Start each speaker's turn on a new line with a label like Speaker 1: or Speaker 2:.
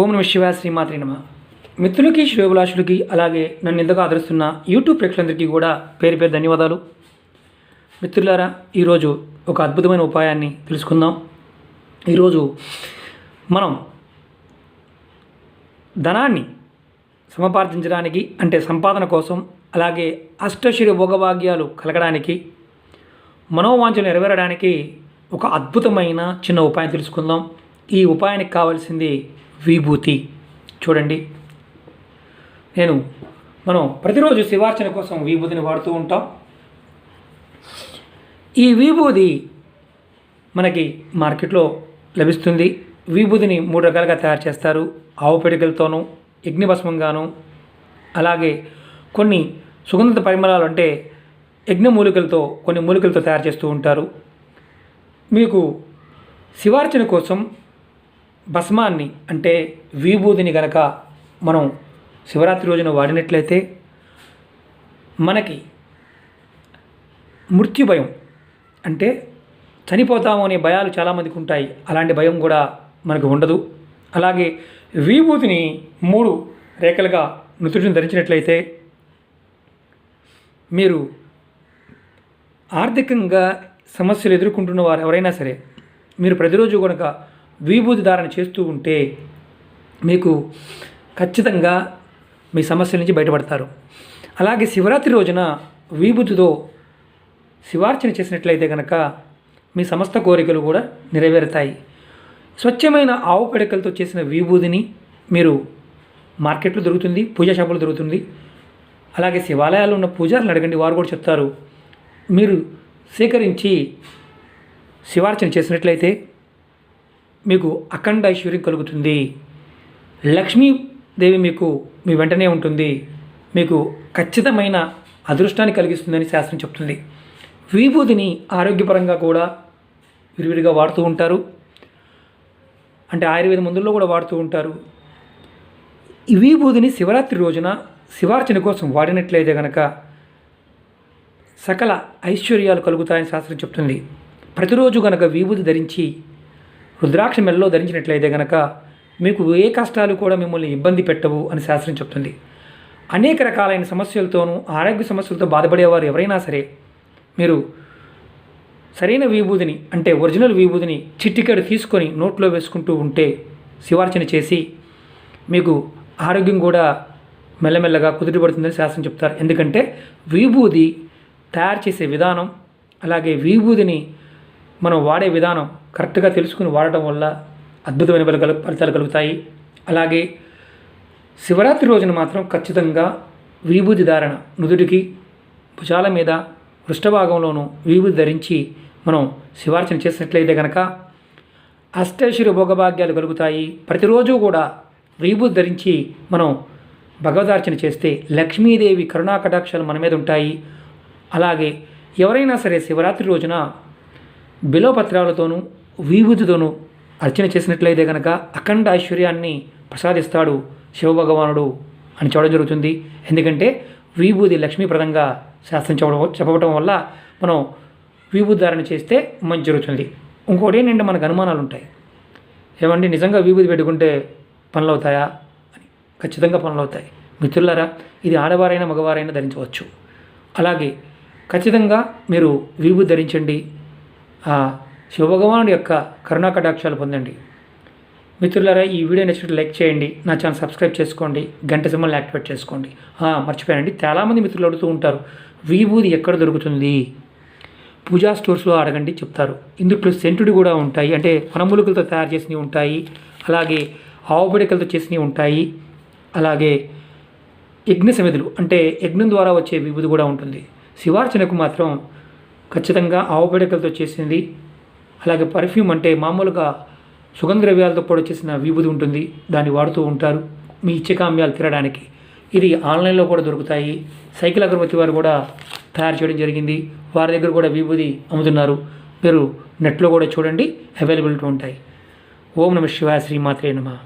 Speaker 1: ఓం నమ శివ శ్రీమాత్రి నమ. మిత్రులకి శ్రేభిలాషులకి అలాగే నన్ను ఇంతగా ఆదరిస్తున్న యూట్యూబ్ ప్రేక్షకులందరికీ కూడా పేరు పేరు ధన్యవాదాలు. మిత్రులారా ఈరోజు ఒక అద్భుతమైన ఉపాయాన్ని తెలుసుకుందాం. ఈరోజు మనం ధనాన్ని సమపార్జించడానికి అంటే సంపాదన కోసం అలాగే అష్టశ్రీ భోగభాగ్యాలు కలగడానికి మనోవాంఛలు నెరవేరడానికి ఒక అద్భుతమైన చిన్న ఉపాయం తెలుసుకుందాం. ఈ ఉపాయానికి కావాల్సింది విభూతి. చూడండి. నేను మనం ప్రతిరోజు శివార్చన కోసం విభూతిని వాడుతూ ఉంటాం. ఈ విభూతి మనకి మార్కెట్లో లభిస్తుంది. విభూతిని మూడు రకాలుగా తయారు చేస్తారు. ఆవు పిడికలతోనూ యజ్ఞభస్మంగాను అలాగే కొన్ని సుగంధ పరిమళాలు అంటే యజ్ఞ మూలికలతో కొన్ని మూలికలతో తయారు చేస్తూ ఉంటారు. మీకు శివార్చన కోసం భస్మాన్ని అంటే విభూతిని గనక మనం శివరాత్రి రోజున వాడినట్లయితే మనకి మృత్యు భయం. అంటే చనిపోతాము అనే భయాలు చాలామందికి ఉంటాయి. అలాంటి భయం కూడా మనకు ఉండదు. అలాగే విభూతిని మూడు రేఖలుగా నుతుడిని ధరించినట్లయితే మీరు ఆర్థికంగా సమస్యలు ఎదుర్కొంటున్న వారు ఎవరైనా సరే మీరు ప్రతిరోజు కనుక విభూతి ధారణ చేస్తూ ఉంటే మీకు ఖచ్చితంగా మీ సమస్యల నుంచి బయటపడతారు. అలాగే శివరాత్రి రోజున విభూతితో శివార్చన చేసినట్లయితే కనుక మీ సమస్త కోరికలు కూడా నెరవేరుతాయి. స్వచ్ఛమైన ఆవు పిడకలతో చేసిన విభూతిని మీరు మార్కెట్లో దొరుకుతుంది పూజా షాపులు దొరుకుతుంది. అలాగే శివాలయాల్లో ఉన్న పూజారులు అడగండి వారు కూడా చెప్తారు. మీరు సేకరించి శివార్చన చేసినట్లయితే మీకు అఖండ ఐశ్వర్యం కలుగుతుంది. లక్ష్మీదేవి మీకు మీ వెంటనే ఉంటుంది. మీకు ఖచ్చితమైన అదృష్టాన్ని కలిగిస్తుందని శాస్త్రం చెప్తుంది. విభూతిని ఆరోగ్యపరంగా కూడా విరివిరిగా వాడుతూ ఉంటారు. అంటే ఆయుర్వేద మందుల్లో కూడా వాడుతూ ఉంటారు. విభూతిని శివరాత్రి రోజున శివార్చన కోసం వాడినట్లయితే కనుక సకల ఐశ్వర్యాలు కలుగుతాయని శాస్త్రం చెప్తుంది. ప్రతిరోజు కనుక విభూతి ధరించి రుద్రాక్ష మెల్లో ధరించినట్లయితే గనక మీకు ఏ కష్టాలు కూడా మిమ్మల్ని ఇబ్బంది పెట్టవు అని శాస్త్రం చెప్తుంది. అనేక రకాలైన సమస్యలతోనూ ఆరోగ్య సమస్యలతో బాధపడేవారు ఎవరైనా సరే మీరు సరైన విభూతిని అంటే ఒరిజినల్ విభూతిని చిట్టికెడు తీసుకొని నోట్లో వేసుకుంటూ ఉంటే శివార్చన చేసి మీకు ఆరోగ్యం కూడా మెల్లమెల్లగా కుదుటపడుతుందని శాస్త్రం చెప్తారు. ఎందుకంటే విభూది తయారు చేసే విధానం అలాగే విభూదిని మనం వాడే విధానం కరెక్ట్గా తెలుసుకుని వాడటం వల్ల అద్భుతమైన ఫలితాలు ఫలితాలు కలుగుతాయి. అలాగే శివరాత్రి రోజున మాత్రం ఖచ్చితంగా విభూతి ధారణ నుదుటికి భుజాల మీద పృష్ఠభాగంలోనూ విభూతి ధరించి మనం శివార్చన చేసినట్లయితే కనుక అష్టైశ్వర్య భోగభాగ్యాలు కలుగుతాయి. ప్రతిరోజు కూడా విభూతి ధరించి మనం భగవదార్చన చేస్తే లక్ష్మీదేవి కరుణా కటాక్షాలు మన మీద ఉంటాయి. అలాగే ఎవరైనా సరే శివరాత్రి రోజున బిలోపత్రాలతోనూ విభూతితోనూ అర్చన చేసినట్లయితే కనుక అఖండ ఐశ్వర్యాన్ని ప్రసాదిస్తాడు శివభగవానుడు అని చూడడం జరుగుతుంది. ఎందుకంటే విభూతి లక్ష్మీప్రదంగా శాస్త్రం చెప్పడం చెప్పడం వల్ల మనం విభూతి ధారణ చేస్తే మంచి జరుగుతుంది. ఇంకోటి ఏంటంటే మనకు అనుమానాలు ఉంటాయి. ఏమండి నిజంగా విభూతి పెట్టుకుంటే పనులు అవుతాయా? అని ఖచ్చితంగా పనులు అవుతాయి. మిత్రులారా ఇది ఆడవారైనా మగవారైనా ధరించవచ్చు. అలాగే ఖచ్చితంగా మీరు విభూతి ధరించండి. ఆ శివభగవానుడి యొక్క కరుణా కటాక్షాలు పొందండి. మిత్రులారా ఈ వీడియో నచ్చినట్టు లైక్ చేయండి. నా ఛానల్ సబ్స్క్రైబ్ చేసుకోండి. గంట సింబల్ని యాక్టివేట్ చేసుకోండి. మర్చిపోయానండి. చాలామంది మిత్రులు అడుగుతూ ఉంటారు విభూది ఎక్కడ దొరుకుతుంది? పూజా స్టోర్స్లో అడగండి చెప్తారు. ఇందులో సెంటుడు కూడా ఉంటాయి. అంటే వనమూలికలతో తయారు చేసినవి ఉంటాయి. అలాగే ఆవుబడికలతో చేసినవి ఉంటాయి. అలాగే యజ్ఞ సమిధులు అంటే యజ్ఞం ద్వారా వచ్చే విభూది కూడా ఉంటుంది. శివార్చనకు మాత్రం ఖచ్చితంగా ఆవు పిడకలతో చేసింది. అలాగే పర్ఫ్యూమ్ అంటే మామూలుగా సుగంధ ద్రవ్యాలతో పొడి చేసిన విభూది ఉంటుంది. దాన్ని వాడుతూ ఉంటారు మీ ఇచ్చకామ్యాలు తినడానికి. ఇది ఆన్లైన్లో కూడా దొరుకుతాయి. సైకిల్ అగరబత్తి వారు కూడా తయారు చేయడం జరిగింది. వారి దగ్గర కూడా విభూది అమ్ముతున్నారు. మీరు నెట్లో కూడా చూడండి. అవైలబిలిటీ ఉంటాయి. ఓం నమ శివాయ శ్రీమాత్రే నమ.